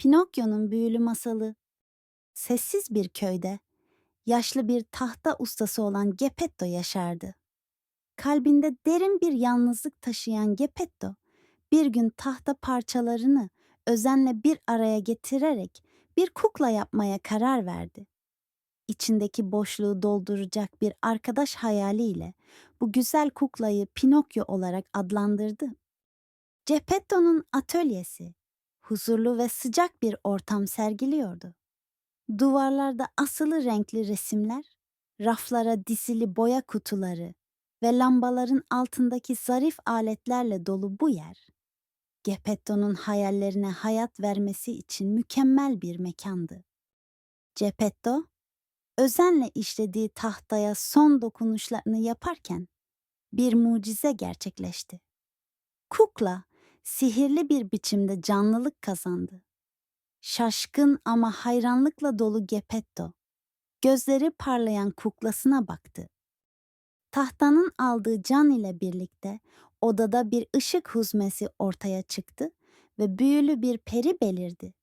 Pinokyo'nun büyülü masalı. Sessiz bir köyde yaşlı bir tahta ustası olan Geppetto yaşardı. Kalbinde derin bir yalnızlık taşıyan Geppetto bir gün tahta parçalarını özenle bir araya getirerek bir kukla yapmaya karar verdi. İçindeki boşluğu dolduracak bir arkadaş hayaliyle bu güzel kuklayı Pinokyo olarak adlandırdı. Geppetto'nun atölyesi huzurlu ve sıcak bir ortam sergiliyordu. Duvarlarda asılı renkli resimler, raflara dizili boya kutuları ve lambaların altındaki zarif aletlerle dolu bu yer, Geppetto'nun hayallerine hayat vermesi için mükemmel bir mekandı. Geppetto, özenle işlediği tahtaya son dokunuşlarını yaparken bir mucize gerçekleşti. Kukla sihirli bir biçimde canlılık kazandı. Şaşkın ama hayranlıkla dolu Geppetto, gözleri parlayan kuklasına baktı. Tahtanın aldığı can ile birlikte odada bir ışık huzmesi ortaya çıktı ve büyülü bir peri belirdi.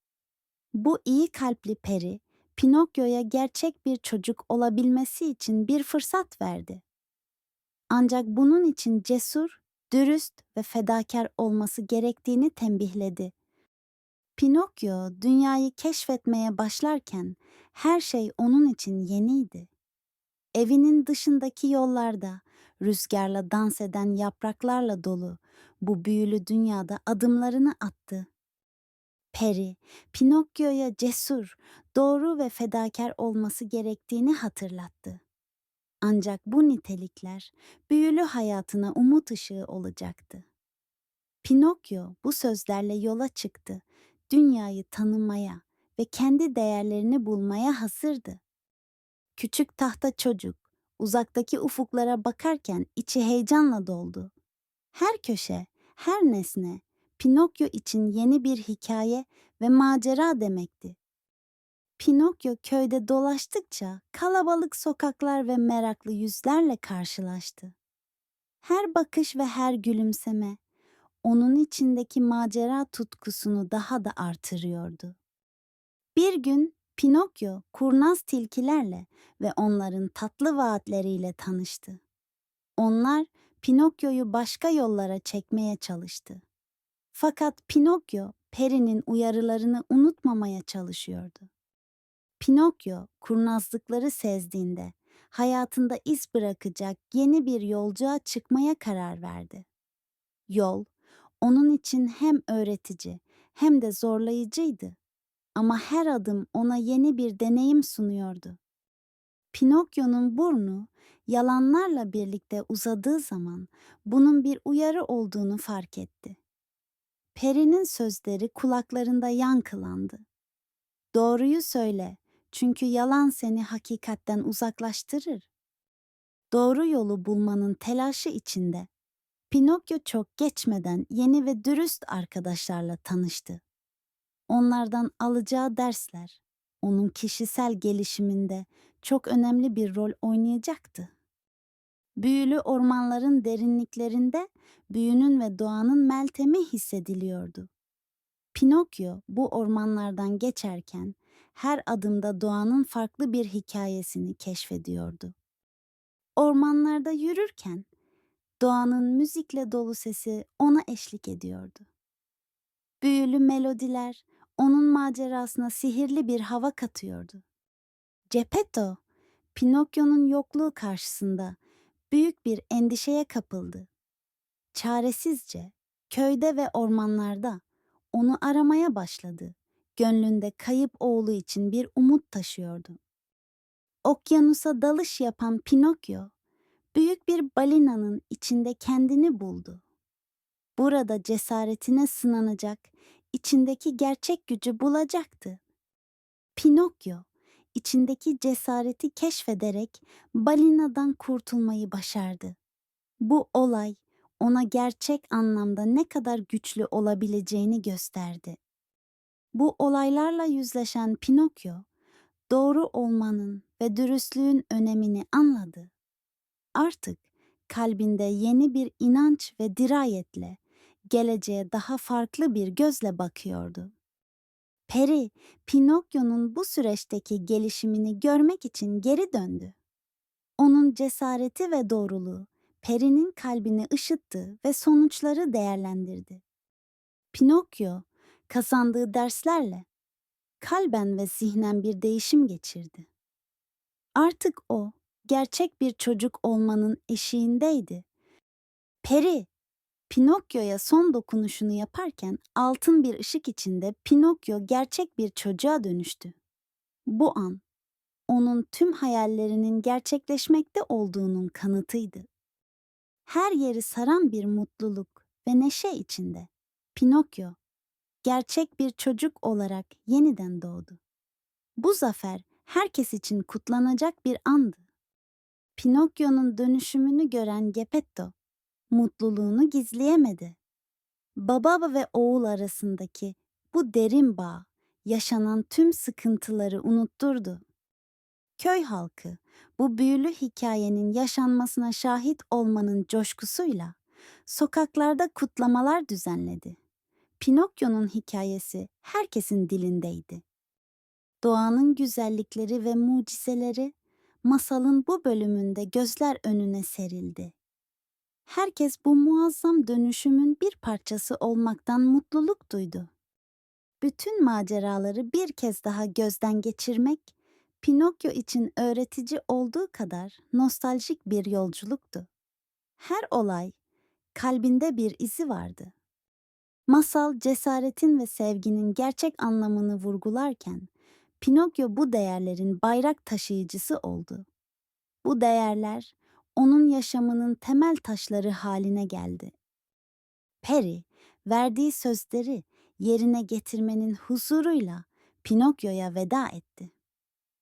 Bu iyi kalpli peri, Pinokyo'ya gerçek bir çocuk olabilmesi için bir fırsat verdi. Ancak bunun için cesur, dürüst ve fedakar olması gerektiğini tembihledi. Pinokyo dünyayı keşfetmeye başlarken her şey onun için yeniydi. Evinin dışındaki yollarda rüzgarla dans eden yapraklarla dolu bu büyülü dünyada adımlarını attı. Peri, Pinokyo'ya cesur, doğru ve fedakar olması gerektiğini hatırlattı. Ancak bu nitelikler büyülü hayatına umut ışığı olacaktı. Pinokyo bu sözlerle yola çıktı. Dünyayı tanımaya ve kendi değerlerini bulmaya hazırdı. Küçük tahta çocuk uzaktaki ufuklara bakarken içi heyecanla doldu. Her köşe, her nesne Pinokyo için yeni bir hikaye ve macera demekti. Pinokyo köyde dolaştıkça kalabalık sokaklar ve meraklı yüzlerle karşılaştı. Her bakış ve her gülümseme onun içindeki macera tutkusunu daha da artırıyordu. Bir gün Pinokyo kurnaz tilkilerle ve onların tatlı vaatleriyle tanıştı. Onlar Pinokyo'yu başka yollara çekmeye çalıştı. Fakat Pinokyo Peri'nin uyarılarını unutmamaya çalışıyordu. Pinokyo kurnazlıkları sezdiğinde hayatında iz bırakacak yeni bir yolculuğa çıkmaya karar verdi. Yol onun için hem öğretici hem de zorlayıcıydı. Ama her adım ona yeni bir deneyim sunuyordu. Pinokyo'nun burnu yalanlarla birlikte uzadığı zaman bunun bir uyarı olduğunu fark etti. Peri'nin sözleri kulaklarında yankılandı. Doğruyu söyle çünkü yalan seni hakikatten uzaklaştırır. Doğru yolu bulmanın telaşı içinde Pinokyo çok geçmeden yeni ve dürüst arkadaşlarla tanıştı. Onlardan alacağı dersler onun kişisel gelişiminde çok önemli bir rol oynayacaktı. Büyülü ormanların derinliklerinde büyünün ve doğanın meltemi hissediliyordu. Pinokyo bu ormanlardan geçerken her adımda doğanın farklı bir hikayesini keşfediyordu. Ormanlarda yürürken doğanın müzikle dolu sesi ona eşlik ediyordu. Büyülü melodiler onun macerasına sihirli bir hava katıyordu. Geppetto, Pinokyo'nun yokluğu karşısında büyük bir endişeye kapıldı. Çaresizce köyde ve ormanlarda onu aramaya başladı. Gönlünde kayıp oğlu için bir umut taşıyordu. Okyanusa dalış yapan Pinokyo, büyük bir balinanın içinde kendini buldu. Burada cesaretine sınanacak, içindeki gerçek gücü bulacaktı. Pinokyo, içindeki cesareti keşfederek balinadan kurtulmayı başardı. Bu olay ona gerçek anlamda ne kadar güçlü olabileceğini gösterdi. Bu olaylarla yüzleşen Pinokyo, doğru olmanın ve dürüstlüğün önemini anladı. Artık kalbinde yeni bir inanç ve dirayetle geleceğe daha farklı bir gözle bakıyordu. Peri, Pinokyo'nun bu süreçteki gelişimini görmek için geri döndü. Onun cesareti ve doğruluğu Peri'nin kalbini ışıttı ve sonuçları değerlendirdi. Pinokyo, kazandığı derslerle kalben ve zihnen bir değişim geçirdi. Artık o, gerçek bir çocuk olmanın eşiğindeydi. Peri, Pinokyo'ya son dokunuşunu yaparken altın bir ışık içinde Pinokyo gerçek bir çocuğa dönüştü. Bu an, onun tüm hayallerinin gerçekleşmekte olduğunun kanıtıydı. Her yeri saran bir mutluluk ve neşe içinde Pinokyo, gerçek bir çocuk olarak yeniden doğdu. Bu zafer herkes için kutlanacak bir andı. Pinokyo'nun dönüşümünü gören Geppetto, mutluluğunu gizleyemedi. Baba ve oğul arasındaki bu derin bağ, yaşanan tüm sıkıntıları unutturdu. Köy halkı, bu büyülü hikayenin yaşanmasına şahit olmanın coşkusuyla sokaklarda kutlamalar düzenledi. Pinokyo'nun hikayesi herkesin dilindeydi. Doğanın güzellikleri ve mucizeleri masalın bu bölümünde gözler önüne serildi. Herkes bu muazzam dönüşümün bir parçası olmaktan mutluluk duydu. Bütün maceraları bir kez daha gözden geçirmek, Pinokyo için öğretici olduğu kadar nostaljik bir yolculuktu. Her olay kalbinde bir izi vardı. Masal cesaretin ve sevginin gerçek anlamını vurgularken Pinokyo bu değerlerin bayrak taşıyıcısı oldu. Bu değerler onun yaşamının temel taşları haline geldi. Peri, verdiği sözleri yerine getirmenin huzuruyla Pinokyo'ya veda etti.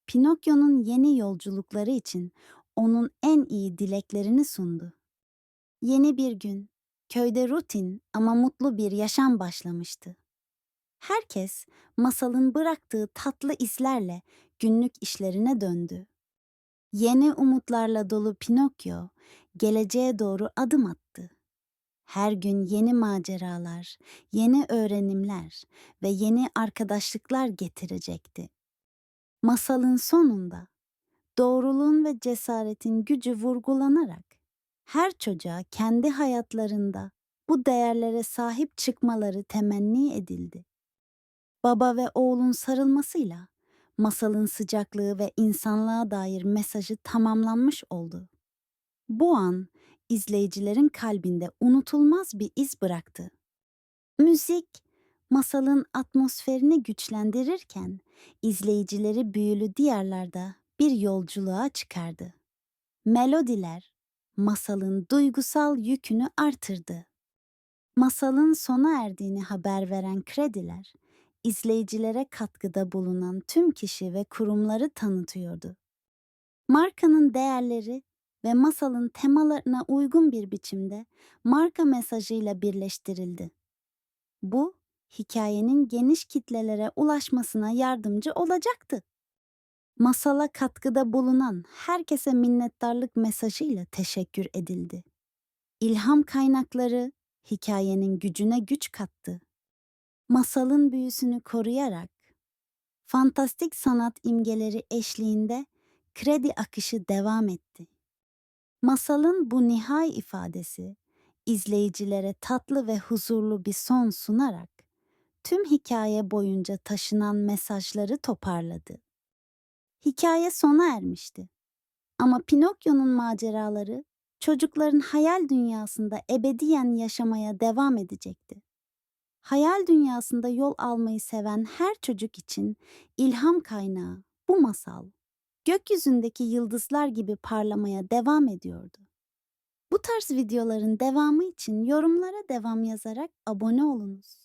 Pinokyo'nun yeni yolculukları için onun en iyi dileklerini sundu. Yeni bir gün, köyde rutin ama mutlu bir yaşam başlamıştı. Herkes masalın bıraktığı tatlı izlerle günlük işlerine döndü. Yeni umutlarla dolu Pinokyo geleceğe doğru adım attı. Her gün yeni maceralar, yeni öğrenimler ve yeni arkadaşlıklar getirecekti. Masalın sonunda doğruluğun ve cesaretin gücü vurgulanarak her çocuğa kendi hayatlarında bu değerlere sahip çıkmaları temenni edildi. Baba ve oğlun sarılmasıyla masalın sıcaklığı ve insanlığa dair mesajı tamamlanmış oldu. Bu an izleyicilerin kalbinde unutulmaz bir iz bıraktı. Müzik masalın atmosferini güçlendirirken izleyicileri büyülü diyarlarda bir yolculuğa çıkardı. Melodiler masalın duygusal yükünü artırdı. Masalın sona erdiğini haber veren krediler izleyicilere katkıda bulunan tüm kişi ve kurumları tanıtıyordu. Markanın değerleri ve masalın temalarına uygun bir biçimde marka mesajıyla birleştirildi. Bu, hikayenin geniş kitlelere ulaşmasına yardımcı olacaktı. Masala katkıda bulunan herkese minnettarlık mesajıyla teşekkür edildi. İlham kaynakları hikayenin gücüne güç kattı masalın büyüsünü koruyarak fantastik sanat imgeleri eşliğinde kredi akışı devam etti. Masalın bu nihai ifadesi izleyicilere tatlı ve huzurlu bir son sunarak tüm hikaye boyunca taşınan mesajları toparladı. Hikaye sona ermişti. Ama Pinokyo'nun maceraları çocukların hayal dünyasında ebediyen yaşamaya devam edecekti hayal dünyasında yol almayı seven her çocuk için ilham kaynağı bu masal gökyüzündeki yıldızlar gibi parlamaya devam ediyordu. Bu tarz videoların devamı için yorumlara devam yazarak abone olunuz.